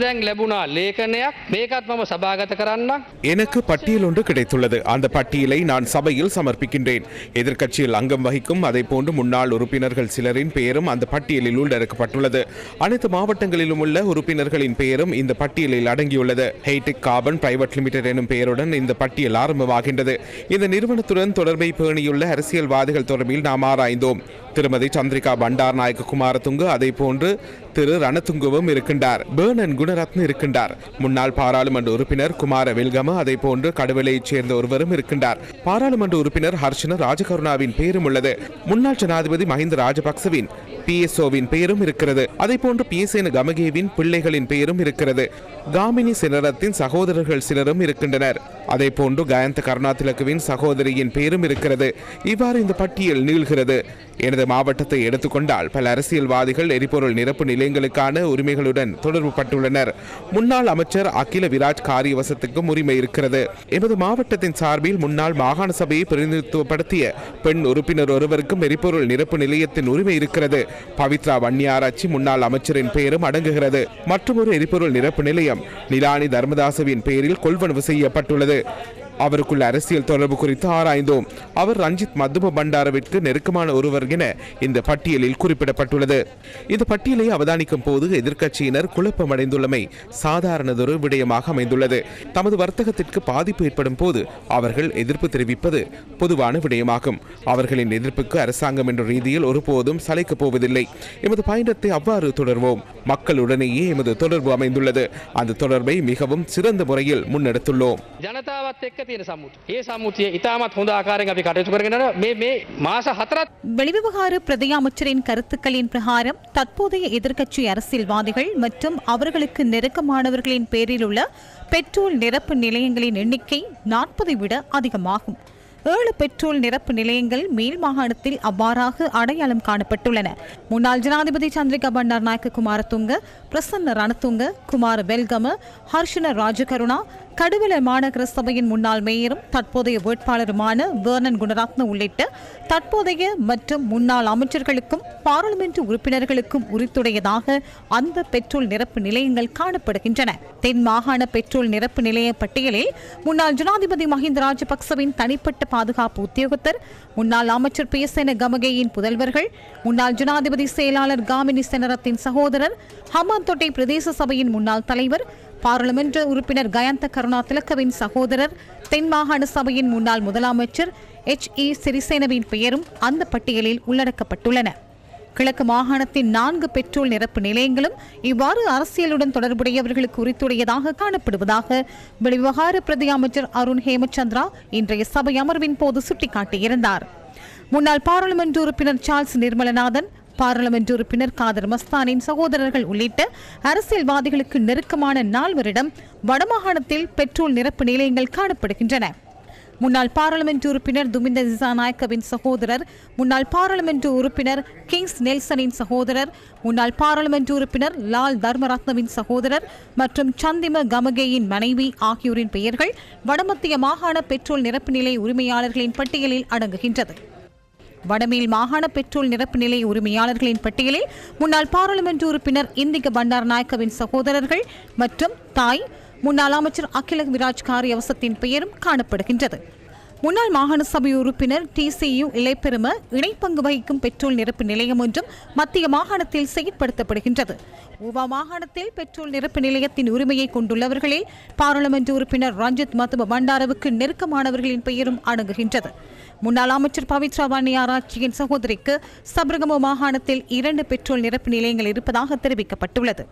දැන් ලැබුණා ලේඛනයක් මේකත් මම සභාගත කරන්නම් எனக்கு பட்டியல் ஒன்று கிடைத்துள்ளது அந்த பட்டியலை நான் சபையில் சமர்ப்பிக்கின்றேன் எதிர்க்கட்சியில் அங்கம் வகிக்கும் அதே போன்று முன்னாள் உறுப்பினர்கள் சிலரின் பெயரும் அந்த பட்டியலில் உள்ளடக்கப்பட்டுள்ளது அனைத்து மாவட்டங்களிலும் உள்ள உறுப்பினர்களின் பெயரும் இந்த பட்டியலில் அடங்கியுள்ளது ஹெய்டெக் கார்பன் பிரைவேட் லிமிடெட் எனும் பெயருடன் இந்த பட்டியல் ஆரம்பமாகின்றது இந்த நிறுவனத்துடன் தொடர்பை பேணியுள்ள அரசியல்வாதிகள் தொடர்பில் நாம் ஆராய்ந்தோம் திருமதி சந்திரிகா பண்டார் நாயக்க குமாரதுங்கு அதே போன்று திரு ரணதுங்குவும் இருக்கின்றார் பேர்னன் குணரத்ன இருக்கின்றார். முன்னாள் பாராளுமன்ற உறுப்பினர் குமார வெல்கம அதே போன்று கடுவலையைச் சேர்ந்த ஒருவரும் இருக்கின்றார். பாராளுமன்ற உறுப்பினர் ஹர்ஷன ராஜகருணாவின் பெயரும் உள்ளது. முன்னாள் ஜனாதிபதி மஹிந்த ராஜபக்சவின் பிஎஸ்ஓவின் பெயரும் இருக்கிறது. அதே போன்று பிஎஸ்என கமகேவின் பிள்ளைகளின் பெயரும் இருக்கிறது. காமினி சினரத்தின் சகோதரர்கள் சிலரும் இருக்கின்றனர். அதே போன்று கயந்த கருணாதிலக்குவின் சகோதரியின் பெயரும் இருக்கிறது. இவ்வாறு இந்த பட்டியல் நீள்கிறது. எனது மாவட்டத்தை எடுத்துக்கொண்டால் பல அரசியல்வாதிகள் எரிபொருள் நிரப்பு நிலையங்களுக்கான உரிமைகளுடன் தொடர்பு பட்டுள்ளனர் முன்னாள் அமைச்சர் அகில விராஜ் காரியவசத்துக்கும் உரிமை இருக்கிறது. எமது மாவட்டத்தின் சார்பில் முன்னாள் மாகாண சபையை பிரதிநிதித்துவப்படுத்திய பெண் உறுப்பினர் ஒருவருக்கும் எரிபொருள் நிரப்பு நிலையத்தின் உரிமை இருக்கிறது. பவித்ரா வன்னியாராய்ச்சி முன்னாள் அமைச்சரின் பெயரும் அடங்குகிறது. மற்றொரு எரிபொருள் நிரப்பு நிலையம் நிலானி தர்மதாசவின் பெயரில் கொள்வனவு செய்யப்பட்டுள்ளது. அவருக்குள்ள அரசியல் தொடர்பு குறித்து ஆராய்ந்தோம். அவர் ரஞ்சித் மதுப பண்டாரவிற்கு நெருக்கமான ஒருவர் என இந்த பட்டியலில் குறிப்பிடப்பட்டுள்ளது. இந்த பட்டியலை அவதானிக்கும் போது எதிர்க்கட்சியினர் குழப்பமடைந்துள்ளமை சாதாரணதொரு விடயமாக அமைந்துள்ளது. தமது வர்த்தகத்திற்கு பாதிப்பு ஏற்படும் போது அவர்கள் எதிர்ப்பு தெரிவிப்பது பொதுவான விடயமாகும். அவர்களின் எதிர்ப்புக்கு அரசாங்கம் என்ற ரீதியில் ஒருபோதும் சலைக்கப் போவதில்லை. எமது பயணத்தை அவ்வாறு தொடர்வோம். மக்களுடனேயே எமது தொடர்பு அமைந்துள்ளது. அந்த தொடர்பை மிகவும் சிறந்த முறையில் முன்னெடுத்துள்ளோம். තියෙන සම්මුති. ඒ සම්මුතිය ඉතාමත් හොඳ ආකාරයෙන් අපි කටයුතු කරගෙන යනවා. මේ මේ මාස හතරක් வெளிவிவகார பிரதி அமைச்சரின் கருத்துக்களின் பிரகாரம் தற்போதைய எதிர்க்கட்சி அரசியல்வாதிகள் மற்றும் அவர்களுக்கு நெருக்கமானவர்களின் பேரில் உள்ள பெட்ரோல் நிரப்பு நிலையங்களின் எண்ணிக்கை நாற்பதை விட அதிகமாகும் ஏழு பெட்ரோல் நிரப்பு நிலையங்கள் மேல் மாகாணத்தில் அவ்வாறாக அடையாளம் காணப்பட்டுள்ளன முன்னாள் ஜனாதிபதி சந்திரிகா பண்டார் நாயக்க குமாரதுங்க பிரசன்ன ரணதுங்க குமார வெல்கம ஹர்ஷன ராஜகருணா கடுவில மாநகர சபையின் முன்னாள் மேயரும் தற்போதைய வேட்பாளருமான வேர்னன் குணரத்ன உள்ளிட்ட தற்போதைய மற்றும் முன்னாள் அமைச்சர்களுக்கும் பாராளுமன்ற உறுப்பினர்களுக்கும் உரித்துடையதாக அந்த பெட்ரோல் நிரப்பு நிலையங்கள் காணப்படுகின்றன. தென் மாகாண பெட்ரோல் நிரப்பு நிலைய பட்டியலில் முன்னாள் ஜனாதிபதி மஹிந்த ராஜபக்சவின் தனிப்பட்ட பாதுகாப்பு உத்தியோகத்தர் முன்னாள் அமைச்சர் பிஎஸ்என கமகேயின் புதல்வர்கள் முன்னாள் ஜனாதிபதி செயலாளர் காமினி செனரத்தின் சகோதரர் ஹமாந்தோட்டை பிரதேச சபையின் முன்னாள் தலைவர் பாராளுமன்ற உறுப்பினர் கயந்த கருணா திலக்கவின் சகோதரர் தென் மாகாண சபையின் முன்னாள் முதலமைச்சர் எச். இ. சிறிசேனவின் பெயரும் அந்த பட்டியலில் உள்ளடக்கப்பட்டுள்ளன. கிழக்கு மாகாணத்தின் நான்கு பெட்ரோல் நிரப்பு நிலையங்களும் இவ்வாறு அரசியலுடன் தொடர்புடையவர்களுக்கு உரித்துடையதாக காணப்படுவதாக வெளிவிவகார பிரதி அமைச்சர் அருண் ஹேமச்சந்திரா இன்றைய சபை அமர்வின் போது சுட்டிக்காட்டியிருந்தார். முன்னாள் பாராளுமன்ற உறுப்பினர் சார்ல்ஸ் நிர்மலநாதன் பாராளுமன்ற உறுப்பினர் காதர் மஸ்தானின் சகோதரர்கள் உள்ளிட்ட அரசியல்வாதிகளுக்கு நெருக்கமான நால்வரிடம் வடமாகாணத்தில் பெட்ரோல் நிரப்பு நிலையங்கள் காணப்படுகின்றன. முன்னாள் பாராளுமன்ற உறுப்பினர் துமிந்த திசாநாயக்கவின் சகோதரர் முன்னாள் பாராளுமன்ற உறுப்பினர் கிங்ஸ் நெல்சனின் சகோதரர் முன்னாள் பாராளுமன்ற உறுப்பினர் லால் தர்மரத்னவின் சகோதரர் மற்றும் சந்திம கமகேயின் மனைவி ஆகியோரின் பெயர்கள் வடமத்திய மாகாண பெட்ரோல் நிரப்பு நிலை உரிமையாளர்களின் பட்டியலில் அடங்குகின்றது. வடமேல் மாகாண பெட்ரோல் நிரப்பு நிலைய உரிமையாளர்களின் பட்டியலில் முன்னாள் பாராளுமன்ற உறுப்பினர் இந்திக பண்டார் நாயக்கவின் சகோதரர்கள் மற்றும் தாய் முன்னாள் அமைச்சர் அகில விராஜ் காரியவசத்தின் பெயரும் காணப்படுகின்றது. முன்னாள் மாகாண சபை உறுப்பினர் டிசியு இலைப்பெரும இணைப்பங்கு வகிக்கும் பெட்ரோல் நிரப்பு நிலையம் ஒன்றும் மத்திய மாகாணத்தில் செயற்படுத்தப்படுகின்றது. ஊவா மாகாணத்தில் பெட்ரோல் நிரப்பு நிலையத்தின் உரிமையை கொண்டுள்ளவர்களில் பாராளுமன்ற உறுப்பினர் ரஞ்சித் மத்துவ பண்டாரவுக்கு நெருக்கமானவர்களின் பெயரும் அடங்குகின்றது. முன்னாள் அமைச்சர் பவித்ரா வாணியாராட்சியின் சகோதரிக்கு சபரகமோ மாகாணத்தில் இரண்டு பெட்ரோல் நிரப்பு நிலையங்கள் இருப்பதாக தெரிவிக்கப்பட்டுள்ளது.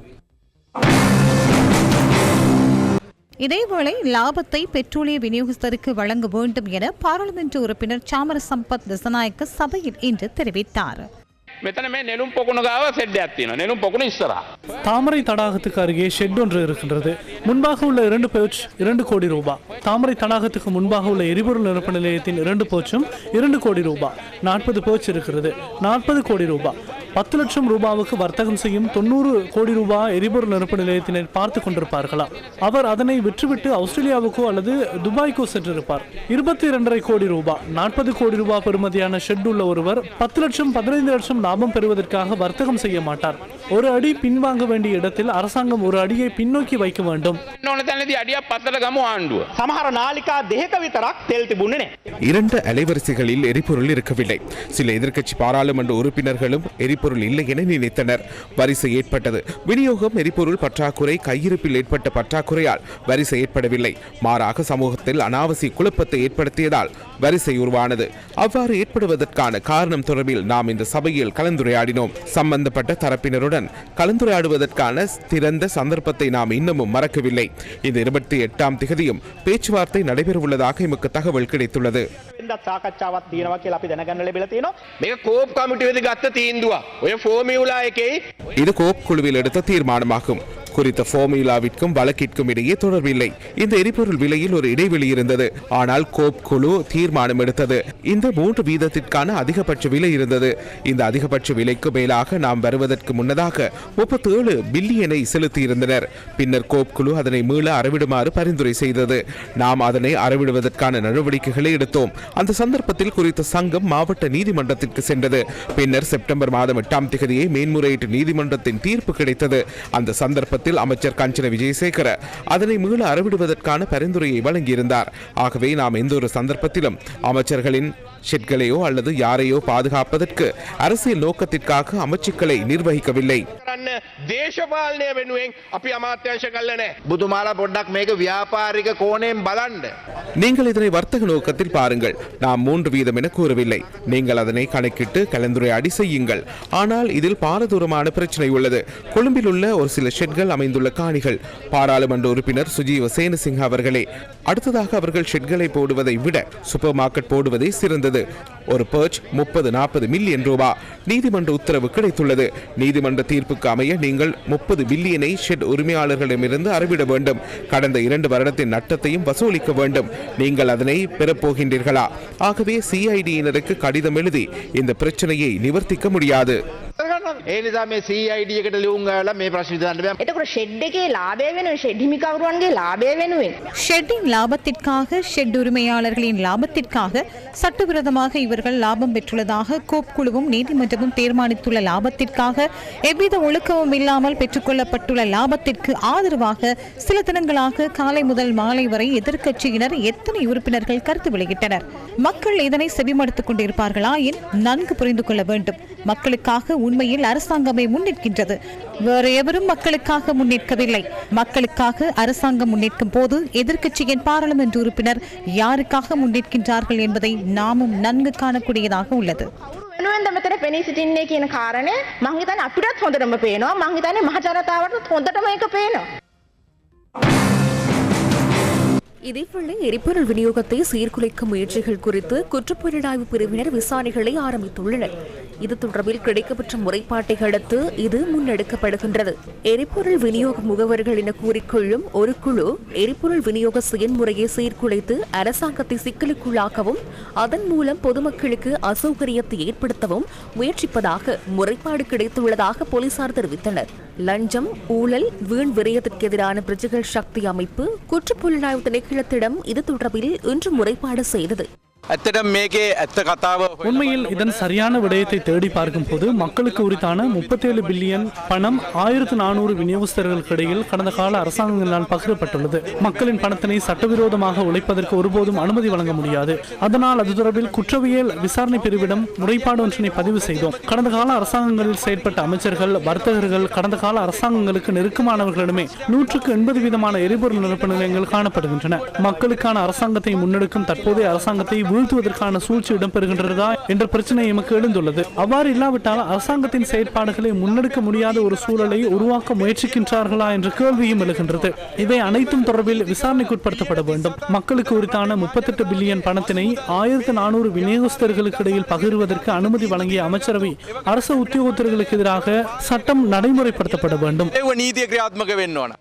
இதேவேளை லாபத்தை பெட்ரோலிய விநியோகஸ்தருக்கு வழங்க வேண்டும் என பாராளுமன்ற உறுப்பினர் சாமர சம்பத் திசநாயக்க சபையில் இன்று தெரிவித்தார். தாமரை தடாகத்துக்கு அருகே ஷெட் ஒன்று இருக்கின்றது. முன்பாக உள்ள இரண்டு பவுச் இரண்டு கோடி ரூபா. தாமரை தடாகத்துக்கு முன்பாக உள்ள எரிபொருள் நிரப்பு நிலையத்தின் இரண்டு பவுச்சும் இரண்டு கோடி ரூபாய் நாற்பது பவுச் இருக்கிறது. நாற்பது கோடி ரூபாய் பத்து லட்சம் ரூபாவுக்கு வர்த்தகம் செய்யும் தொண்ணூறு கோடி ரூபாய் எரிபொருள் நிரப்பு நிலையத்தினை பார்த்து கொண்டிருப்பார்களா? அவர் அதனை விற்றுவிட்டு ஆஸ்திரேலியாவுக்கோ அல்லது துபாய்க்கோ சென்றிருப்பார். இருபத்தி இரண்டரை கோடி ரூபாய் நாற்பது கோடி ரூபாய் பெறுமதியான ஷெட் உள்ள ஒருவர் பத்து லட்சம் பதினைந்து லட்சம் லாபம் பெறுவதற்காக வர்த்தகம் செய்ய மாட்டார். ஒரு அடி பின்வாங்க வேண்டிய இடத்தில் அரசாங்கம் ஒரு அடியை பின்னோக்கி வைக்க வேண்டும். இரண்டு அலைவரிசைகளில் எரிபொருள் இருக்கவில்லை. சில எதிர்க்கட்சி பாராளுமன்ற உறுப்பினர்களும் எரி எரிபொருள் இல்லை என நினைத்தனர் வரிசை ஏற்பட்டது விநியோகம் எரிபொருள் பற்றாக்குறை கையிருப்பில் ஏற்பட்ட பற்றாக்குறையால் வரிசை ஏற்படவில்லை மாறாக சமூகத்தில் அனாவசிய குழப்பத்தை ஏற்படுத்தியதால் வரிசை உருவானது அவ்வாறு ஏற்படுவதற்கான காரணம் தொடர்பில் நாம் இந்த சபையில் கலந்துரையாடினோம் சம்பந்தப்பட்ட தரப்பினருடன் கலந்துரையாடுவதற்கான திறந்த சந்தர்ப்பத்தை நாம் இன்னமும் மறக்கவில்லை இந்த இருபத்தி எட்டாம் திகதியும் பேச்சுவார்த்தை நடைபெறவுள்ளதாக எமக்கு தகவல் கிடைத்துள்ளது එදත් සාකච්ඡාවක් තියෙනවා කියලා අපි දැනගන්න ලැබිලා තියෙනවා. මේක කෝප් කමිටුවේදී ගත්ත තීන්දුවක්. இது கோப் குழுவில் எடுத்த தீர்மானமாகும். குறித்த ஃபார்முலாவிற்கும் வழக்கிற்கும் இடையே தொடர்பில்லை. இந்த எரிபொருள் விலையில் ஒரு இடைவெளி இருந்தது. ஆனால் கோப் குழு தீர்மானம் எடுத்தது. இந்த மூன்று வீதத்திற்கான அதிகபட்ச விலை இருந்தது. இந்த அதிகபட்ச விலைக்கு மேலாக நாம் வருவதற்கு முன்னதாக முப்பத்தி ஏழு பில்லியனை செலுத்தியிருந்தனர். பின்னர் கோப் குழு அதனை மீள அறவிடுமாறு பரிந்துரை செய்தது. நாம் அதனை அறவிடுவதற்கான நடவடிக்கைகளை எடுத்தோம். அந்த சந்தர்ப்பத்தில் குறித்த சங்கம் மாவட்ட நீதிமன்றத்திற்கு சென்றது. பின்னர் செப்டம்பர் மாதம் எட்டாம் திகதியை மேன்முறையீட்டு நீதிமன்றத்தின் தீர்ப்பு கிடைத்தது. அந்த சந்தர்ப்பத்தில் அமைச்சர் கஞ்சன விஜயசேகர அதனை மீள அறவிடுவதற்கான பரிந்துரையை வழங்கியிருந்தார். ஆகவே நாம் எந்த ஒரு சந்தர்ப்பத்திலும் அமைச்சர்களின் ஷெட்களையோ அல்லது யாரையோ பாதுகாப்பதற்கு அரசியல் நோக்கத்திற்காக அமைச்சுக்களை நிர்வகிக்கவில்லை කරන්න දේශපාලනය වෙනුවෙන් අපි අමාත්‍යංශ කල්ල නෑ. බුදුමාලා පොඩ්ඩක් මේක ව්‍යාපාරික කෝණයෙන් බලන්ඩ. நீங்கள் இதனை வர்த்தக நோக்கத்தில் பாருங்கள் நாம் மூன்று வீதம் என கூறவில்லை நீங்கள் அதனை கணக்கிட்டு கலந்துரையாடி செய்யுங்கள் ஆனால் இதில் பாரதூரமான பிரச்சனை உள்ளது கொழும்பில் உள்ள ஒரு சில ஷெட்கள் அமைந்துள்ள காணிகள் பாராளுமன்ற உறுப்பினர் சுஜீவ சேனசிங்க அவர்களே அடுத்ததாக அவர்கள் ஷெட்களை போடுவதை விட சூப்பர் மார்க்கெட் போடுவதே சிறந்தது இருந்தது ஒரு பர்ச் முப்பது நாற்பது மில்லியன் ரூபா. நீதிமன்ற உத்தரவு கிடைத்துள்ளது. நீதிமன்ற தீர்ப்புக்கு அமைய நீங்கள் முப்பது பில்லியனை ஷெட் உரிமையாளர்களிடமிருந்து அறவிட வேண்டும். கடந்த இரண்டு வருடத்தின் நட்டத்தையும் வசூலிக்க வேண்டும். நீங்கள் அதனை பெறப்போகின்றீர்களா? ஆகவே சிஐடியினருக்கு கடிதம் எழுதி இந்த பிரச்சனையை நிவர்த்திக்க முடியாது. ඒ නිසා මේ CID එකට ලියුම් ගාලා මේ ප්‍රශ්න විසඳන්න බෑ. එතකොට ෂෙඩ් එකේ ලාභය වෙනුවෙන් ෂෙඩ් හිමිකවරුවන්ගේ ලාභය වෙනුවෙන් ஷெட்டின் லாபத்திற்காக ஷெட் உரிமையாளர்களின் லாபத்திற்காக சட்டவிரோதமாக இவர்கள் லாபம் பெற்றுள்ளதாக கோப் குழுவும் நீதிமன்றமும் தீர்மானித்துள்ள லாபத்திற்காக எவ்வித ஒழுக்கமும் இல்லாமல் பெற்றுக்கொள்ளப்பட்டுள்ள லாபத்திற்கு ஆதரவாக சில தினங்களாக காலை முதல் மாலை வரை எதிர்க்கட்சியினர் எத்தனை உறுப்பினர்கள் கருத்து வெளியிட்டனர் மக்கள் இதனை செவிமடுத்துக் கொண்டிருப்பார்களா என் நன்கு புரிந்து கொள்ள வேண்டும் மக்களுக்காக உண்மையில் அரசாங்கமே முன்னிற்கின்றது வேறு எவரும் மக்களுக்காக முன்னிற்கவில்லை மக்களுக்காக அரசாங்கம் முன்னிற்கும் போது எதிர்க்கட்சியின் பாராளுமன்ற உறுப்பினர் யாருக்காக முன்னிற்கின்றார்கள் என்பதை நாமும் நன்கு காணக்கூடியதாக உள்ளது වෙනුවෙන්ද මෙතන පෙනී සිටින්නේ කියන කාරණය මං හිතන්නේ අපිටත් හොඳටම පේනවා මං හිතන්නේ මහ ජනතාවටත් හොඳටම ඒක පේනවා இதேவேளை எரிபொருள் விநியோகத்தை சீர்குலைக்கும் முயற்சிகள் குறித்து குற்றப்புலனாய்வு பிரிவினர் விசாரணைகளை ஆரம்பித்துள்ளனர் இது தொடர்பில் கிடைக்கப்பெற்ற முறைப்பாட்டை அடுத்து இது முன்னெடுக்கப்படுகின்றது. எரிபொருள் விநியோக முகவர்கள் என கூறிக்கொள்ளும் ஒரு குழு எரிபொருள் விநியோக செயல்முறையை சீர்குலைத்து அரசாங்கத்தை சிக்கலுக்குள்ளாக்கவும் அதன் மூலம் பொதுமக்களுக்கு அசௌகரியத்தை ஏற்படுத்தவும் முயற்சிப்பதாக முறைப்பாடு கிடைத்துள்ளதாக போலீசார் தெரிவித்தனர். லஞ்சம் ஊழல் வீண் விரயத்திற்கு எதிரான பிரஜைகள் சக்தி அமைப்பு குற்றப்புலனாய்வு திணைக்களத்திடம் இது தொடர்பில் இன்று முறைப்பாடு செய்தது. உண்மையில் இதன் சரியான விடயத்தை தேடி பார்க்கும் போது மக்களுக்கு உரித்தான முப்பத்தேழு பில்லியன் பணம் ஆயிரத்து நானூறு விநியோகஸ்தர்களுக்கு கடந்த கால அரசாங்கங்களால் பகிரப்பட்டுள்ளது. மக்களின் பணத்தினை சட்டவிரோதமாக உழைப்பதற்கு ஒருபோதும் அனுமதி வழங்க முடியாது. அதனால் அது தொடர்பில் குற்றவியல் விசாரணை பிரிவிடம் முறைப்பாடு ஒன்றினை பதிவு செய்தோம். கடந்த கால அரசாங்கங்களில் செயற்பட்ட அமைச்சர்கள் வர்த்தகர்கள் கடந்த கால அரசாங்கங்களுக்கு நெருக்கமானவர்களிடமே நூற்றுக்கு எண்பது விதமான எரிபொருள் நிரப்பு நிலையங்கள் காணப்படுகின்றன. மக்களுக்கான அரசாங்கத்தை முன்னெடுக்கும் தற்போதைய அரசாங்கத்தை வீழ்த்துவதற்கான சூழ்ச்சி இடம்பெறுகின்றதா என்ற பிரச்சனை எமக்கு எழுந்துள்ளது. அவ்வாறு இல்லாவிட்டால் அரசாங்கத்தின் செயற்பாடுகளை முன்னெடுக்க முடியாத ஒரு சூழலை உருவாக்க முயற்சிக்கின்றார்களா என்ற கேள்வியும் எழுகின்றது. இவை அனைத்தும் தொடர்பில் விசாரணைக்குட்படுத்தப்பட வேண்டும். மக்களுக்கு உரித்தான முப்பத்தெட்டு பில்லியன் பணத்தினை ஆயிரத்தி நானூறு விநியோகஸ்தர்களுக்கு இடையில் பகிர்வதற்கு அனுமதி வழங்கிய அமைச்சரவை அரசு உத்தியோகத்தர்களுக்கு எதிராக சட்டம் நடைமுறைப்படுத்தப்பட வேண்டும். நீதி கிரியாத்மக வேண்டும்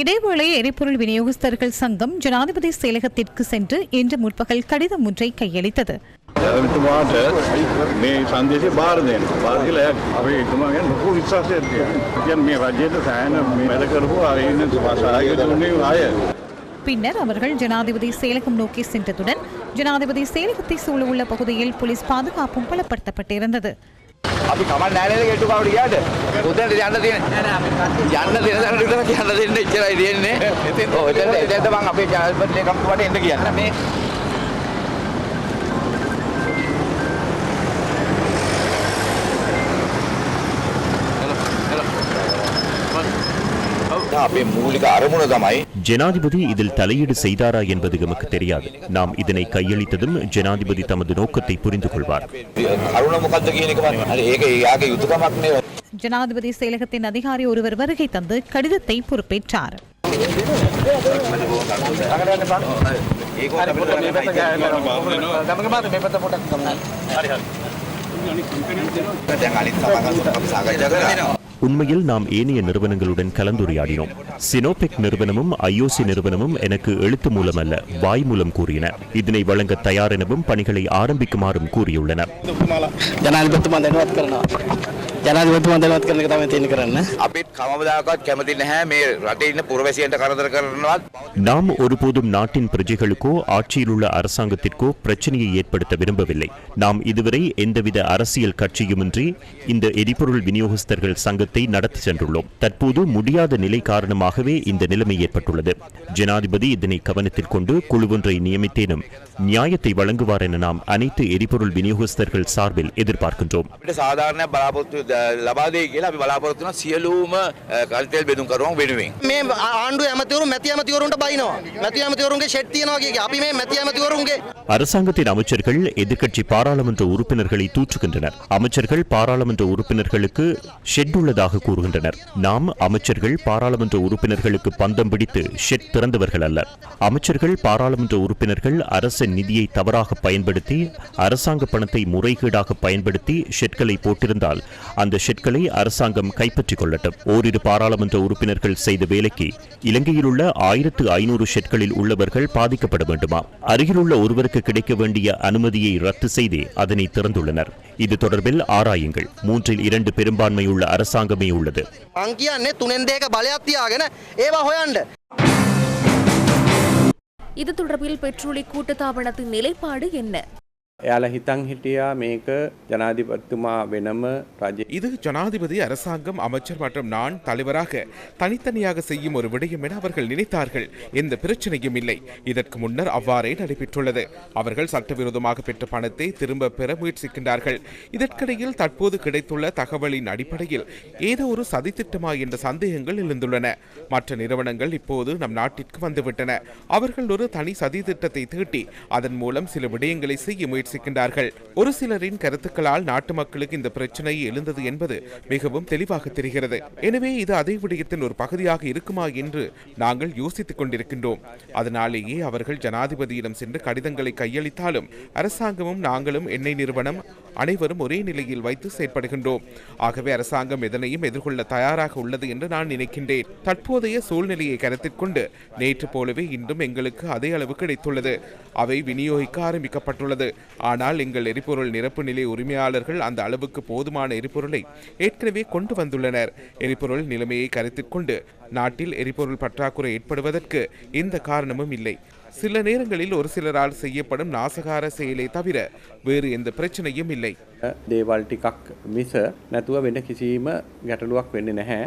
இதேவேளை எரிபொருள் விநியோகஸ்தர்கள் சங்கம் ஜனாதிபதி செயலகத்திற்கு சென்று இன்று முற்பகல் கடிதம் ஒன்றை கையளித்தது. பின்னர் அவர்கள் ஜனாதிபதி செயலகம் நோக்கி சென்றதுடன் ஜனாதிபதி செயலகத்தை சூழவுள்ள பகுதியில் போலீஸ் பாதுகாப்பும் பலப்படுத்தப்பட்டிருந்தது. අපි කමක් නැහැ නේද ගෙට්ටු කවට ගියාට? උදේට යන්න තියෙන. යන්න දෙන දරට විතර කියන්න දෙන්න ඉච්චරයි තියෙන්නේ. ඉතින් ඔය එතන එතන මම අපේ ජාතිපති එකක් වට එන්න කියන්න. මේ ஜனாதிபதி இதில் தலையீடு செய்தாரா என்பது எமக்கு தெரியாது நாம் இதனை கையளித்ததும் ஜனாதிபதி தமது நோக்கத்தை புரிந்து கொள்வார் කරුණ මොකක්ද කියන එක මම හරි ඒක යාගේ යුතුයකමක් නේ ஜனாதிபதி செயலகத்தின் அதிகாரி ஒருவர் வருகை தந்து கடிதத்தை பொறுப்பேற்றார் දැන් අනිත් සමාගම් අපි සාකච්ඡා කරා உண்மையில் நாம் ஏனைய நிறுவனங்களுடன் கலந்துரையாடினோம் சினோபெக் நிறுவனமும் ஐஓசி நிறுவனமும் எனக்கு எழுத்து மூலம் அல்ல வாய் மூலம் கூறின இதனை வழங்க தயார் எனவும் பணிகளை ஆரம்பிக்குமாறும் கூறியுள்ளனர் ජනාධිපතිතුමා දැනුවත් කරනවා. ජනාධිපතිතුමා දැනුවත් කරන එක තමයි තියෙන්නේ කරන්න. අපිත් කවමදාකවත් කැමති නැහැ මේ රටේ ඉන්න පුරවැසියන්ට කරදර කරනවත් நாம் ஒருபோதும் நாட்டின் பிரஜைகளுக்கோ ஆட்சியில் உள்ள அரசாங்கத்திற்கோ பிரச்சனையை ஏற்படுத்த விரும்பவில்லை நாம் இதுவரை எந்தவித அரசியல் கட்சியுமின்றி இந்த எரிபொருள் விநியோகஸ்தர்கள் விவாதத்தை நடத்தி சென்றுள்ளோம். தற்போது முடியாத நிலை காரணமாகவே இந்த நிலைமை ஏற்பட்டுள்ளது. ஜனாதிபதி இதனை கவனத்தில் கொண்டு குழுவொன்றை நியமித்தேனும் நியாயத்தை வழங்குவார் என நாம் அனைத்து எரிபொருள் விநியோகஸ்தர்கள் சார்பில் எதிர்பார்க்கின்றோம். சாதாரண அரசாங்கத்தின் அமைச்சர்கள் எதிர்கட்சி பாராளுமன்ற உறுப்பினர்களை தூற்றுகின்றனர். அமைச்சர்கள் பாராளுமன்ற உறுப்பினர்களுக்கு ஷெட் உள்ளதாக கூறுகின்றனர். நாம் அமைச்சர்கள் பாராளுமன்ற உறுப்பினர்களுக்கு பந்தம் பிடித்து ஷெட் திறந்தவர்கள் அல்ல. அமைச்சர்கள் பாராளுமன்ற உறுப்பினர்கள் அரச நிதியை தவறாக பயன்படுத்தி அரசாங்க பணத்தை முறைகேடாக பயன்படுத்தி ஷெட்களை போட்டிருந்தால் அந்த ஷெட்களை அரசாங்கம் கைப்பற்றிக் கொள்ளட்டும். ஓரிரு பாராளுமன்ற உறுப்பினர்கள் செய்த வேலைக்கு இலங்கையில் உள்ள ஆயிரத்து ஐநூறு ஷெட்களில் உள்ளவர்கள் பாதிக்கப்பட வேண்டுமா? அருகிலுள்ள ஒருவருக்கு கிடைக்க வேண்டிய அனுமதியை ரத்து செய்து அதனை திறந்துள்ளனர். இது தொடர்பில் ஆராயுங்கள். மூன்றில் இரண்டு பெரும்பான்மையுள்ள அரசாங்க அரசாங்கமே உள்ளது මං කියන්නේ තුනෙන් දෙක බලයක් තියාගෙන ඒවා හොයන්න. இது தொடர்பில் பெட்ரோலி கூட்டுத்தாபனத்தின் நிலைப்பாடு என்ன එයාලා හිතන් හිටියා මේක ජනාධිපතිතුමා වෙනම රජ இது ஜனாதிபதி அரசாங்கம் அமைச்சர் மற்றும் நான் தலைவராக தனித்தனியாக செய்யும் ஒரு விடயம் என அவர்கள் நினைத்தார்கள் எந்த பிரச்சனையும் இல்லை இதற்கு முன்னர் அவ்வாறே நடைபெற்றுள்ளது அவர்கள் சட்டவிரோதமாக பெற்ற பணத்தை திரும்ப பெற முயற்சிக்கின்றார்கள் இதற்கிடையில் தற்போது கிடைத்துள்ள தகவலின் அடிப்படையில் ஏதோ ஒரு சதித்திட்டமா என்ற சந்தேகங்கள் எழுந்துள்ளன மற்ற நிறுவனங்கள் இப்போது நம் நாட்டிற்கு வந்துவிட்டன அவர்கள் ஒரு தனி சதி திட்டத்தை தீட்டி அதன் மூலம் சில விடயங்களை செய்ய முயற்சிக்கின்றார்கள் ஒரு சிலரின் கருத்துக்களால் நாட்டு மக்களுக்கு இந்த பிரச்சனை எழுந்தது என்பது மிகவும் தெளிவாக தெரிகிறது. எனவே இது அதே விடயத்தின் ஒரு பகுதியாக இருக்குமா என்று நாங்கள் யோசித்துக் கொண்டிருக்கின்றோம். அதனாலேயே அவர்கள் ஜனாதிபதியிடம் சென்று கடிதங்களை கையளித்தாலும் அரசாங்கமும் நாங்களும் எண்ணெய் நிறுவனம் அனைவரும் ஒரே நிலையில் வைத்து செயற்படுகின்றோம். ஆகவே அரசாங்கம் எதனையும் எதிர்கொள்ள தயாராக உள்ளது என்று நான் நினைக்கின்றேன். தற்போதைய சூழ்நிலையை கருத்தில் கொண்டு நேற்று போலவே இன்றும் எங்களுக்கு அதே அளவு கிடைத்துள்ளது. அவை விநியோகிக்க ஆரம்பிக்கப்பட்டுள்ளது. ஆனால் எங்கள் எரிபொருள் நிரப்பு நிலை உரிமையாளர்கள் அந்த அளவுக்கு போதுமான எரிபொருளை ஏற்கனவே கொண்டு வந்துள்ளனர். எரிபொருள் நிலைமையை கருத்தில் கொண்டு நாட்டில் எரிபொருள் பற்றாக்குறை ஏற்படுவதற்கு எந்த காரணமும் இல்லை. சில நேரங்களில் ஒரு சிலரால் செய்யப்படும் நாசகார செயலை தவிர வேறு எந்த பிரச்சனையும் இல்லை දේවල් ටිකක් මිස නැතුව වෙන කිසිීම ගැටලුවක් වෙන්න නැහැ.